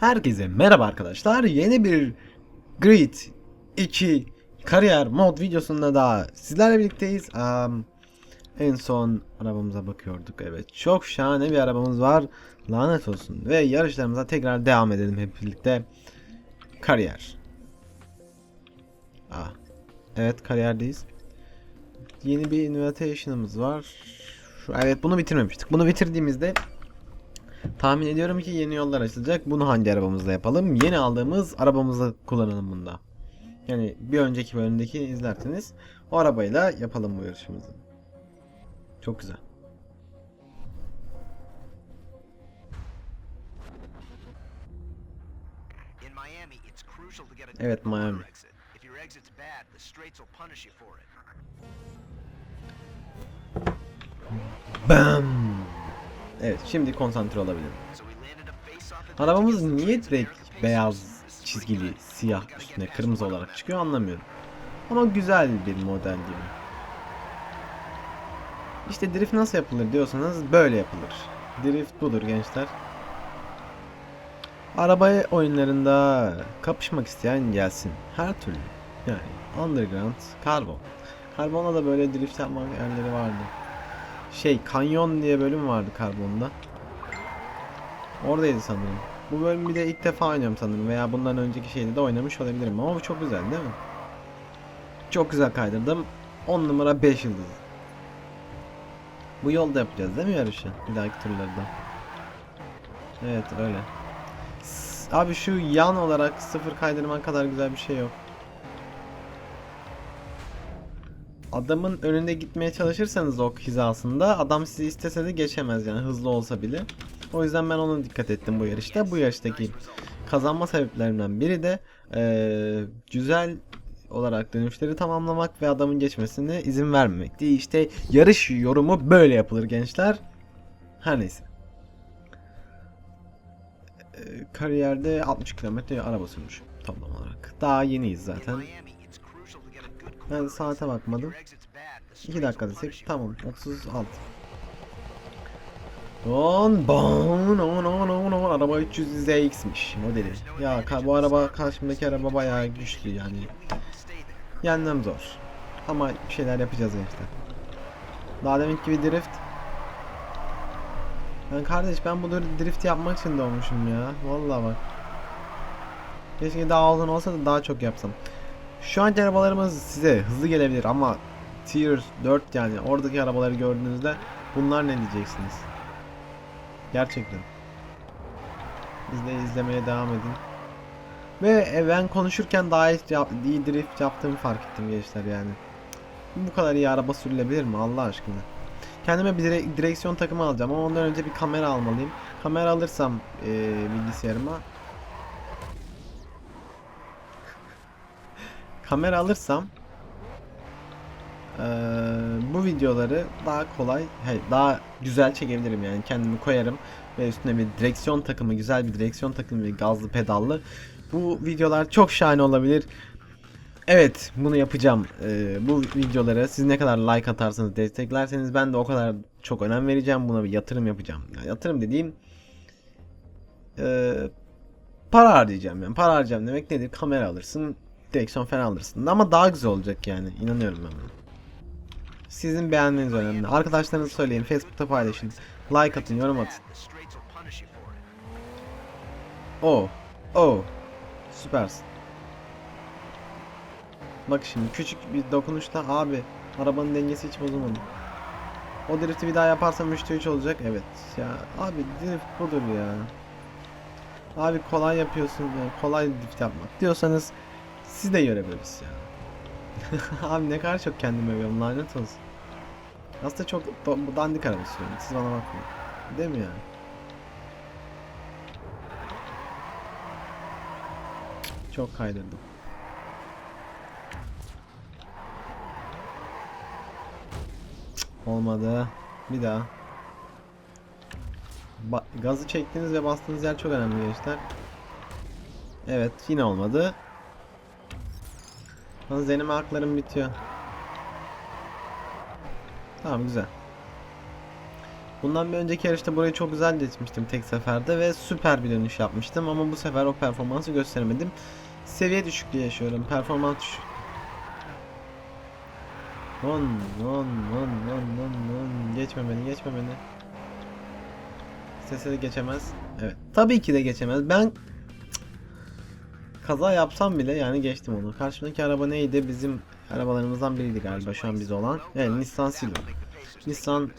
Herkese merhaba arkadaşlar. Yeni bir Grid 2 kariyer mod videosunda daha sizlerle birlikteyiz. Am, en son arabamıza bakıyorduk. Evet çok şahane bir arabamız var. Lanet olsun. Ve yarışlarımıza tekrar devam edelim hep birlikte. Kariyer. Ah. Evet kariyerdeyiz. Yeni bir invitation'ımız var. Evet bunu bitirmemiştik. Bunu bitirdiğimizde Tahmin ediyorum ki yeni yollar açılacak. Bunu hangi arabamızla yapalım? Yeni aldığımız arabamızla kullanalım bunda. Yani bir önceki bölümdeki izlerseniz o arabayla yapalım bu yarışımızı. Çok güzel. Evet, Miami. Bam! Evet şimdi konsantre olabilirim. Arabamız niye direkt beyaz çizgili siyah üstüne kırmızı olarak çıkıyor anlamıyorum. Ama güzel bir model gibi. İşte drift nasıl yapılır diyorsanız böyle yapılır. Drift budur gençler. Araba oyunlarında kapışmak isteyen gelsin. Her türlü. Yani Underground, Carbon. Carbon'da da böyle drift yapma yerleri vardı. Şey, Kanyon diye bölüm vardı Carbon'da. Oradaydı sanırım. Bu bölümü bir de ilk defa oynuyorum sanırım veya bundan önceki şeyde de oynamış olabilirim ama bu çok güzel değil mi? Çok güzel kaydırdım. 10 numara 5 yıldız. Bu yolda yapacağız değil mi yarışı? Bir dahaki turlarda. Evet öyle. Abi şu yan olarak sıfır kaydırman kadar güzel bir şey yok. Adamın önünde gitmeye çalışırsanız ok hizasında adam sizi istese de geçemez yani hızlı olsa bile. O yüzden ben ona dikkat ettim bu yarışta. Bu yarıştaki kazanma sebeplerimden biri de eee, güzel olarak dönüşleri tamamlamak ve adamın geçmesine izin vermemekti. İşte yarış yorumu böyle yapılır gençler. Her neyse. Eee, kariyerde 60 kilometre araba sürmüş toplam olarak. Daha yeniyiz zaten. Ben saate bakmadım. your exit's bad, the 2 straights dakika desek tamam for it. 36. Don bon on on on on araba 300 ZX'miş modeli. Ya bu araba karşımdaki araba bayağı güçlü yani. Yenmem zor. Ama bir şeyler yapacağız gençler. Daha demek gibi drift. Ben kardeş ben bu drift yapmak için doğmuşum ya. Vallahi bak. Keşke daha uzun olsa da daha çok yapsam. Şu anki arabalarımız size hızlı gelebilir ama Tier 4 yani oradaki arabaları gördüğünüzde bunlar ne diyeceksiniz? Gerçekten. Biz de izlemeye devam edin. Ve e, ben konuşurken daha iyi, drift yaptığımı fark ettim gençler yani. Bu kadar iyi araba sürülebilir mi Allah aşkına? Kendime bir dire- direksiyon takımı alacağım ama ondan önce bir kamera almalıyım. Kamera alırsam e, bilgisayarıma kamera alırsam eee, bu videoları daha kolay, hayır, daha güzel çekebilirim yani kendimi koyarım ve üstüne bir direksiyon takımı, güzel bir direksiyon takımı ve gazlı pedallı. Bu videolar çok şahane olabilir. Evet, bunu yapacağım. Eee, bu videolara siz ne kadar like atarsanız, desteklerseniz ben de o kadar çok önem vereceğim. Buna bir yatırım yapacağım. Yani yatırım dediğim eee, para harcayacağım yani. Para harcayacağım demek nedir? Kamera alırsın, direksiyon falan alırsın. Ama daha güzel olacak yani. İnanıyorum ben buna. Sizin beğenmeniz önemli. Arkadaşlarınızı söyleyin, Facebook'ta paylaşın. Like atın, yorum atın. Oh, oh. Süpersin. Bak şimdi küçük bir dokunuşta abi arabanın dengesi hiç bozulmadı. O drifti bir daha yaparsam 3'te 3 olacak. Evet. Ya abi drift budur ya. Abi kolay yapıyorsun ya. Kolay drift yapmak diyorsanız siz de görebiliriz ya. abi ne kadar çok kendimi övüyorum lanet olsun. Aslında çok dandik araba sürüyorum. Siz bana bakmayın. Değil mi yani? Çok kaydırdım. Olmadı. Bir daha. Ba- gazı çektiğiniz ve bastığınız yer çok önemli gençler. Evet yine olmadı. Lan deneme haklarım bitiyor. Tamam güzel. Bundan bir önceki yarışta burayı çok güzel geçmiştim tek seferde ve süper bir dönüş yapmıştım ama bu sefer o performansı gösteremedim. Seviye düşüklüğü yaşıyorum. Performans düşük. Lan lan lan lan lan lan geçme beni geçme beni. İstese de geçemez. Evet. Tabii ki de geçemez. Ben. Kaza yapsam bile yani geçtim onu. Karşımdaki araba neydi? Bizim arabalarımızdan biriydi galiba şu an biz olan. Evet Nissan Silva. Nissan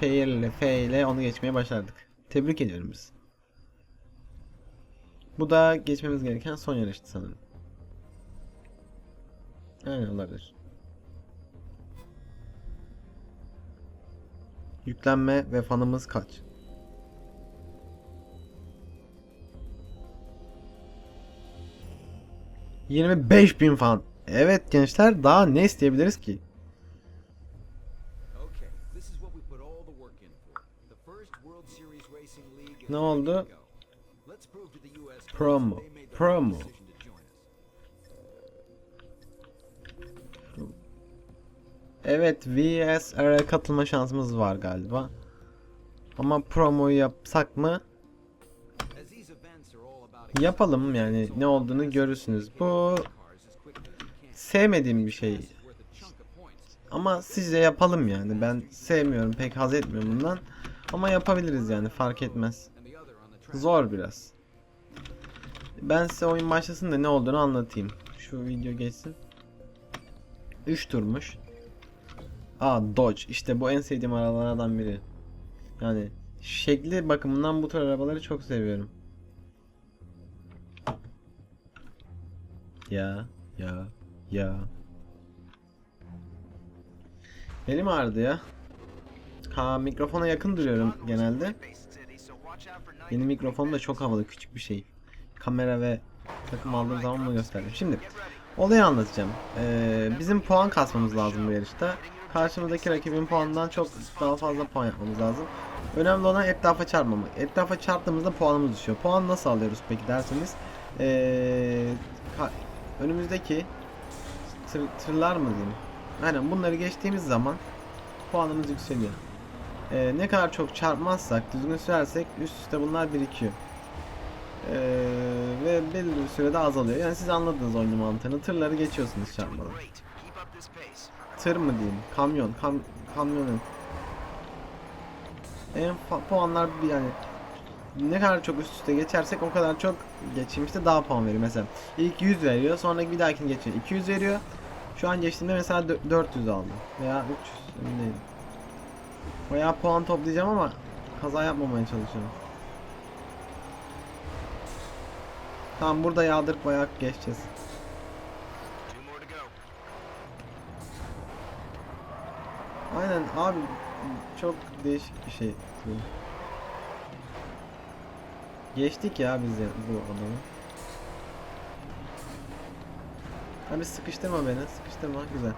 F ile F ile onu geçmeye başardık. Tebrik ediyorum biz. Bu da geçmemiz gereken son yarıştı sanırım. Aynen olabilir. Yüklenme ve fanımız kaç? Bin fan. Evet gençler daha ne isteyebiliriz ki? Ne oldu? Promo, promo. Evet VSR'e katılma şansımız var galiba. Ama promoyu yapsak mı? Yapalım yani ne olduğunu görürsünüz. Bu sevmediğim bir şey. Ama sizce yapalım yani. Ben sevmiyorum, pek haz etmiyorum bundan. Ama yapabiliriz yani fark etmez. Zor biraz. Ben size oyun başlasın da ne olduğunu anlatayım. Şu video geçsin. 3 turmuş. Aa Dodge. İşte bu en sevdiğim arabalardan biri. Yani şekli bakımından bu tür arabaları çok seviyorum. Ya ya ya. Benim ağrıdı ya. Ha mikrofona yakın duruyorum genelde. Yeni mikrofonum da çok havalı küçük bir şey. Kamera ve takım aldığım zaman bunu gösterdim. Şimdi olayı anlatacağım. Ee, bizim puan kasmamız lazım bu yarışta. Karşımızdaki rakibin puanından çok daha fazla puan yapmamız lazım. Önemli olan etrafa çarpmamak. Etrafa çarptığımızda puanımız düşüyor. Puan nasıl alıyoruz peki derseniz. Ee, önümüzdeki tır, tırlar mı diyeyim? Aynen bunları geçtiğimiz zaman puanımız yükseliyor. Ee, ne kadar çok çarpmazsak, düzgün sürersek üst üste bunlar birikiyor. Ee, ve belli bir sürede azalıyor. Yani siz anladınız oyunun mantığını. Tırları geçiyorsunuz çarpmadan. Tır mı diyeyim? Kamyon. Kam kamyonun. En puanlar bir yani ne kadar çok üst üste geçersek o kadar çok geçmişte daha puan veriyor. Mesela ilk 100 veriyor, sonraki bir dahakini geçiyor. 200 veriyor. Şu an geçtiğimde mesela dö- 400 aldım veya 300 emin değilim. Bayağı puan toplayacağım ama kaza yapmamaya çalışıyorum. Tamam burada yağdırıp bayağı geçeceğiz. Aynen abi çok değişik bir şey bu. Geçtik ya biz ya, bu adamı. Abi sıkıştırma beni, sıkıştırma güzel.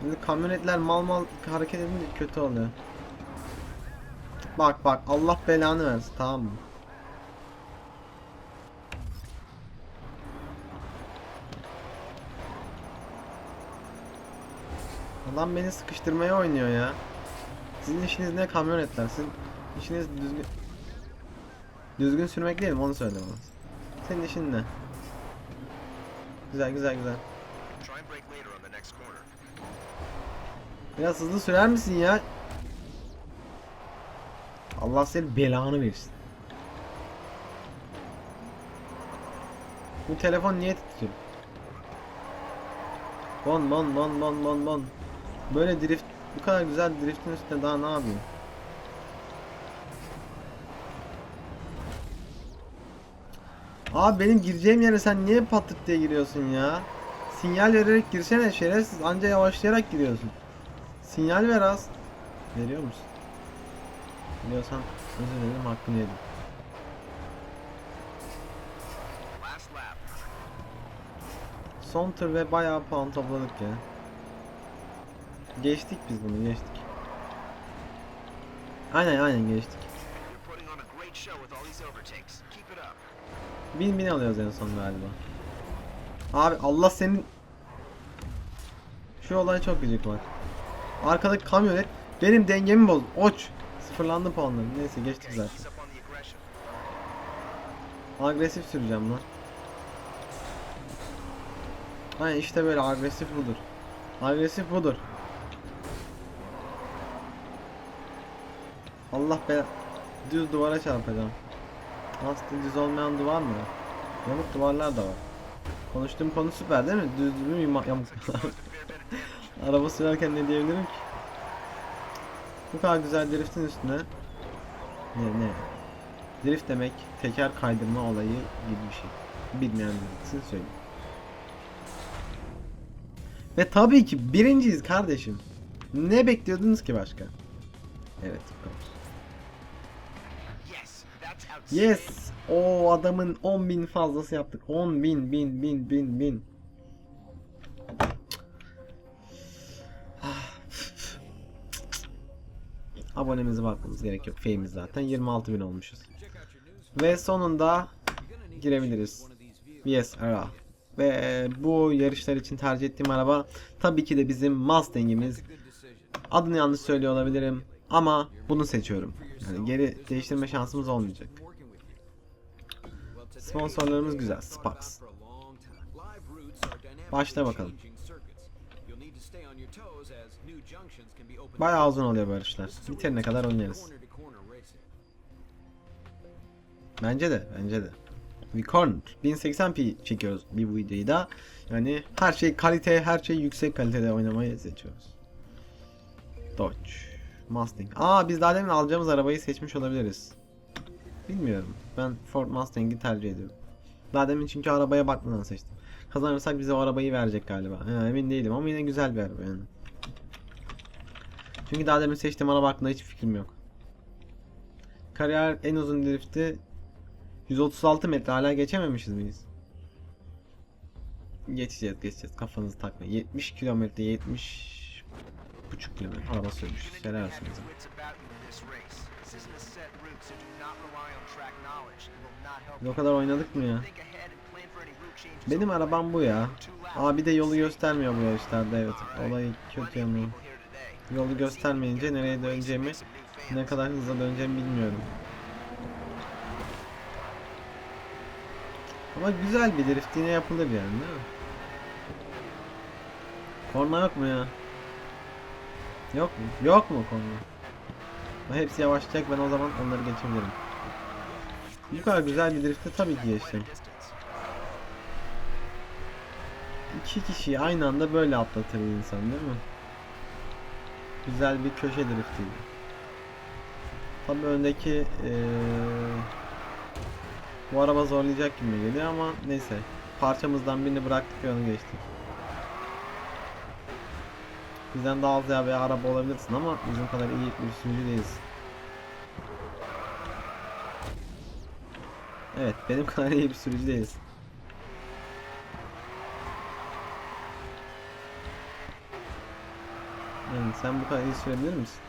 Şimdi kamyonetler mal mal hareket edince kötü oluyor. Bak bak Allah belanı versin tamam mı? Adam beni sıkıştırmaya oynuyor ya. Sizin işiniz ne kamyonetler? Sizin işiniz düzgün düzgün sürmek değil mi? Onu söyle bana. Senin işin ne? Güzel güzel güzel. Biraz hızlı sürer misin ya? Allah senin belanı versin. Bu telefon niye titriyor? Bon bon bon bon bon bon. Böyle drift bu kadar güzel driftin üstünde daha ne yapayım? Abi benim gireceğim yere sen niye patlık diye giriyorsun ya? Sinyal vererek girsene şerefsiz anca yavaşlayarak giriyorsun. Sinyal ver az. Veriyor musun? Biliyorsan özür dilerim hakkını yedim. Son tur ve bayağı puan topladık ya. Geçtik biz bunu geçtik. Aynen aynen geçtik. Bin bin alıyoruz en son galiba. Abi Allah senin... Şu olay çok gıcık var. Arkadaki kamyonet Benim dengemi boz. Oç. Sıfırlandı puanlarım. Neyse geçtik zaten. Agresif süreceğim lan. Aynen işte böyle agresif budur. Agresif budur. Allah be düz duvara çarpacağım. Aslında düz olmayan duvar mı? Yamuk duvarlar da var. Konuştuğum konu süper değil mi? Düz mü yamuk? Araba sürerken ne diyebilirim ki? Bu kadar güzel driftin üstüne ne ne? Drift demek teker kaydırma olayı gibi bir şey. Bilmeyen için söyleyeyim. Ve tabii ki birinciyiz kardeşim. Ne bekliyordunuz ki başka? Evet bu. Yes! O adamın 10.000 fazlası yaptık. 10 bin bin bin bin bin. Abonemize bakmamız gerek yok. Feyimiz zaten 26 bin olmuşuz. Ve sonunda girebiliriz. Yes ara. Ve bu yarışlar için tercih ettiğim araba tabii ki de bizim Mustang'imiz. Adını yanlış söylüyor olabilirim ama bunu seçiyorum. Yani geri değiştirme şansımız olmayacak. Sponsorlarımız güzel. Sparks. Başla bakalım. Bayağı uzun oluyor böyle işler. Bitirene kadar oynarız. Bence de, bence de. We cornered. 1080p çekiyoruz bir videoyu da. Yani her şey kalite, her şey yüksek kalitede oynamayı seçiyoruz. Dodge. Mustang. Aa biz daha demin alacağımız arabayı seçmiş olabiliriz. Bilmiyorum. Ben Ford Mustang'i tercih ediyorum. Daha demin çünkü arabaya bakmadan seçtim. Kazanırsak bize o arabayı verecek galiba. Ha, emin değilim ama yine güzel bir araba yani. Çünkü daha demin seçtiğim araba hakkında hiç fikrim yok. Kariyer en uzun drifti 136 metre hala geçememişiz miyiz? Geçeceğiz geçeceğiz kafanızı takmayın. 70 kilometre 70 buçuk kilometre araba sürmüş. Helal olsun this race. This isn't a set route, so do not rely on track knowledge. It will not help o kadar oynadık mı ya? Benim arabam bu ya. Aa bir de yolu göstermiyor bu yarışlarda evet. Olay kötü yanı. Yolu göstermeyince nereye döneceğimi, ne kadar hızlı döneceğimi bilmiyorum. Ama güzel bir drift yine yapılır yani değil mi? Korna yok mu ya? Yok mu? Yok mu korna? Ama Hepsi yavaşlayacak ben o zaman onları geçebilirim. Bu kadar güzel bir driftte tabii ki geçtim. İki kişiyi aynı anda böyle atlatır insan değil mi? Güzel bir köşe driftiydi. Tabii öndeki eee, bu araba zorlayacak gibi geliyor ama neyse. Parçamızdan birini bıraktık ve onu geçtik. Bizden daha az ya bir araba olabilirsin ama bizim kadar iyi bir sürücü değiliz. Evet, benim kadar iyi bir sürücü değiliz. Yani sen bu kadar iyi sürebilir misin?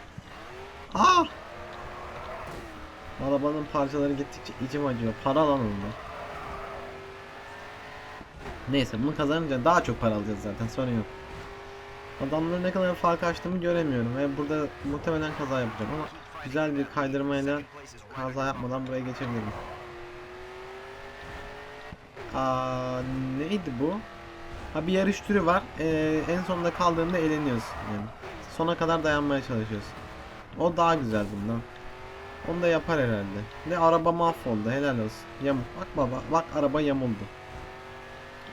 Aa! Arabanın parçaları gittikçe içim acıyor. Para lan onlar. Neyse bunu kazanınca daha çok para alacağız zaten sorun yok. Adamların ne kadar fark açtığımı göremiyorum ve burada muhtemelen kaza yapacağım ama güzel bir kaydırmayla kaza yapmadan buraya geçebilirim. Aa, neydi bu? Ha bir yarış türü var. Ee, en sonunda kaldığında eğleniyorsun. Yani sona kadar dayanmaya çalışıyorsun. O daha güzel bundan. Onu da yapar herhalde. Ve araba mahvoldu. Helal olsun. Yamuk. Bak baba. Bak araba yamuldu.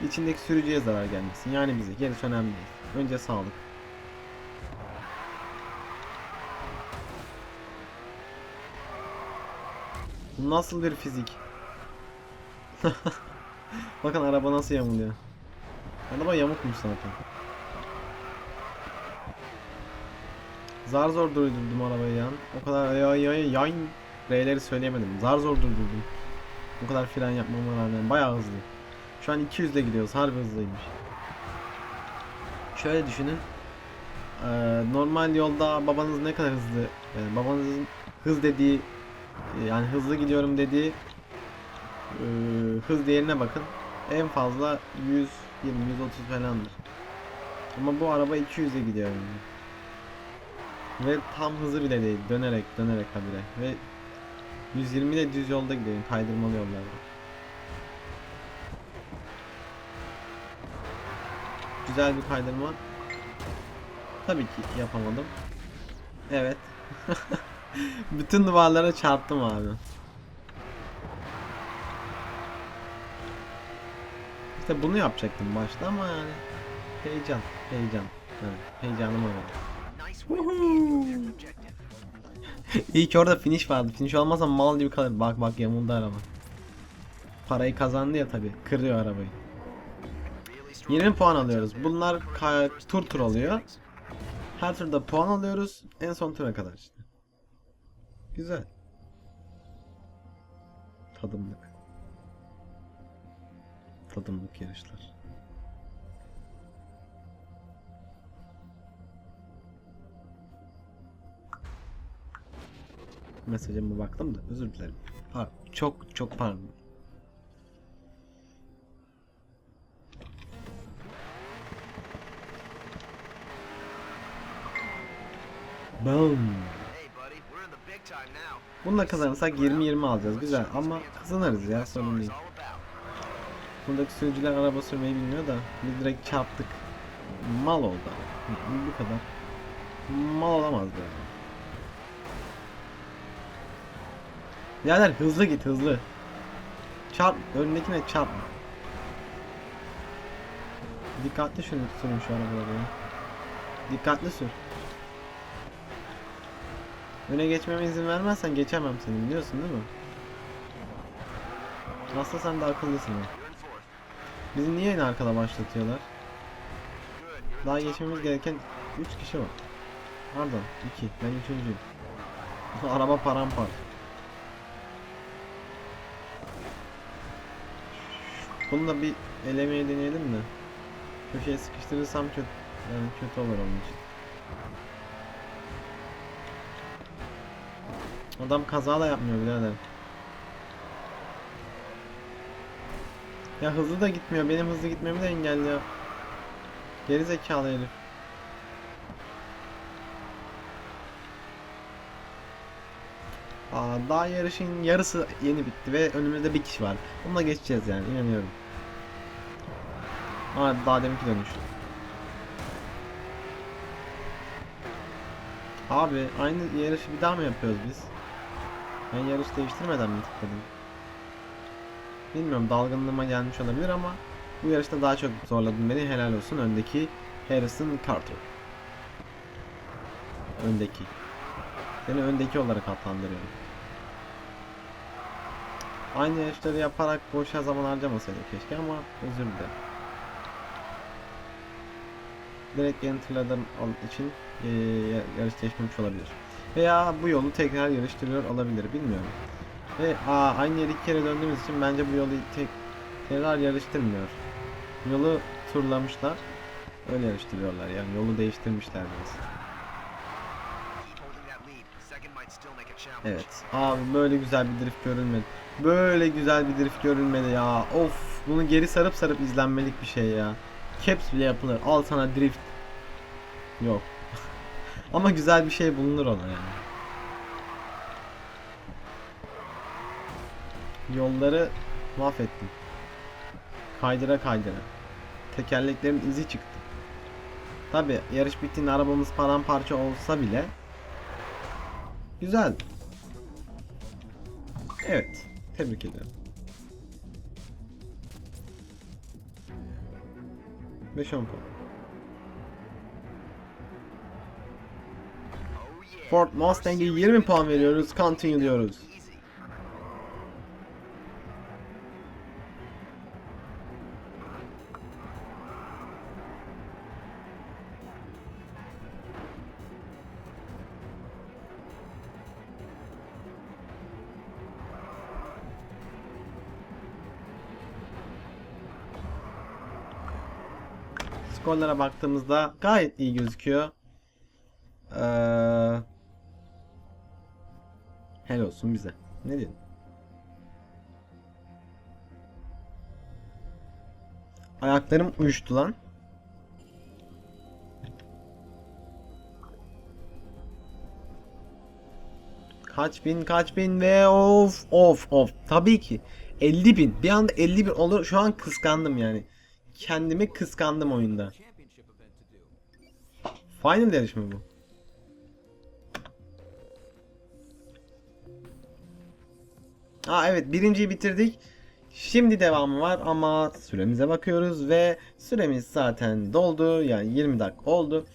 İçindeki sürücüye zarar gelmesin. Yani bize. Gerisi önemli değil. Önce sağlık. Bu nasıl bir fizik? Bakın araba nasıl yamuluyor. Araba yamukmuş zaten. Zar zor durdurdum arabayı yan. O kadar ya ya ya yan R'leri söyleyemedim. Zar zor durdurdum. Bu kadar fren yapmama rağmen bayağı hızlı. Şu an 200 ile gidiyoruz. Harbi hızlıymış. Şöyle düşünün. Ee, normal yolda babanız ne kadar hızlı yani babanızın hız dediği yani hızlı gidiyorum dediği e, hız değerine bakın. En fazla 120 130 falandır. Ama bu araba 200'e gidiyor yani. Ve tam hızı bile değil. Dönerek dönerek habire. Ve 120 ile düz yolda gidiyorum. Kaydırmalı yollarda. Güzel bir kaydırma. Tabii ki yapamadım. Evet. Bütün duvarlara çarptım abi. İşte bunu yapacaktım başta ama yani heyecan, heyecan. Evet, heyecanım oldu. İyi ki orada finish vardı. Finish olmazsa mal gibi kalır. Bak bak yamuldu araba. Parayı kazandı ya tabi. Kırıyor arabayı. Really strong 20 puan alıyoruz. Bunlar tur tur things. Her turda puan alıyoruz. En son tura kadar işte. Güzel. Tadımlık. Tadımlık yarışlar. Mesajıma baktım da özür dilerim. Ha, çok çok pardon. Now. Bununla kazanırsak 20-20 alacağız. Güzel ama kazanırız ya sorun değil. Buradaki sürücüler araba sürmeyi bilmiyor da biz direkt çarptık. Mal oldu. Bu kadar. Mal olamaz böyle. Birader hızlı git hızlı. Çarp önündekine çarp. Dikkatli şunu sürün şu arabaları ya. Dikkatli sür. Öne geçmeme izin vermezsen geçemem seni biliyorsun değil mi? Aslında sen de akıllısın fourth. Bizi niye en arkada başlatıyorlar? Daha geçmemiz gereken 3 kişi var. Pardon 2. Ben üçüncüyüm. Araba paramparça. Bunu da bir elemeye deneyelim de. Köşeye sıkıştırırsam kötü, yani kötü olur onun için. Adam kaza da yapmıyor birader. Ya hızlı da gitmiyor. Benim hızlı gitmemi de engelliyor. Geri zekalı herif. Aa, daha yarışın yarısı yeni bitti ve önümüzde bir kişi var. Bununla geçeceğiz yani inanıyorum. Aa daha deminki dönüş. Abi aynı yarışı bir daha mı yapıyoruz biz? Ben yarış değiştirmeden mi tıkladım? Bilmiyorum dalgınlığıma gelmiş olabilir ama bu yarışta daha çok zorladın beni helal olsun öndeki Harrison Carter. Öndeki. Seni öndeki olarak adlandırıyorum. Aynı yarışları yaparak boşa zaman harcamasaydık keşke ama özür dilerim. Direkt enter'ladığım için eee, yarış geçmemiş olabilir. Veya bu yolu tekrar yarıştırıyor olabilir bilmiyorum. Ve aa, aynı yere iki kere döndüğümüz için bence bu yolu tek tekrar yarıştırmıyor. Yolu turlamışlar. Öyle yarıştırıyorlar yani yolu değiştirmişler biraz. Evet. Abi böyle güzel bir drift görülmedi. Böyle güzel bir drift görülmedi ya. Of. Bunu geri sarıp sarıp izlenmelik bir şey ya. Caps bile yapılır. Al sana drift. Yok. Ama güzel bir şey bulunur ona yani. Yolları mahvettim. Kaydıra kaydıra. Tekerleklerin izi çıktı. Tabi yarış bittiğinde arabamız paramparça olsa bile Güzel. Evet. Tebrik ederim. Beş on puan. Ford Mustang'e 20 puan veriyoruz. Continue diyoruz. Skorlara baktığımızda gayet iyi gözüküyor. Olsun bize. Ne diyelim? Ayaklarım uyuştu lan. Kaç bin kaç bin ve of of of. Tabii ki 50 bin. Bir anda 50 bin olur. Şu an kıskandım yani. Kendimi kıskandım oyunda. Final yarış mı bu? Aa evet birinciyi bitirdik. Şimdi devamı var ama süremize bakıyoruz ve süremiz zaten doldu. Yani 20 dakika oldu.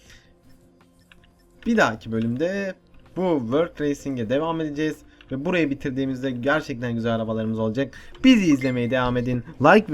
Bir dahaki bölümde bu World Racing'e devam edeceğiz. Ve burayı bitirdiğimizde gerçekten güzel arabalarımız olacak. Bizi izlemeye devam edin. Like ve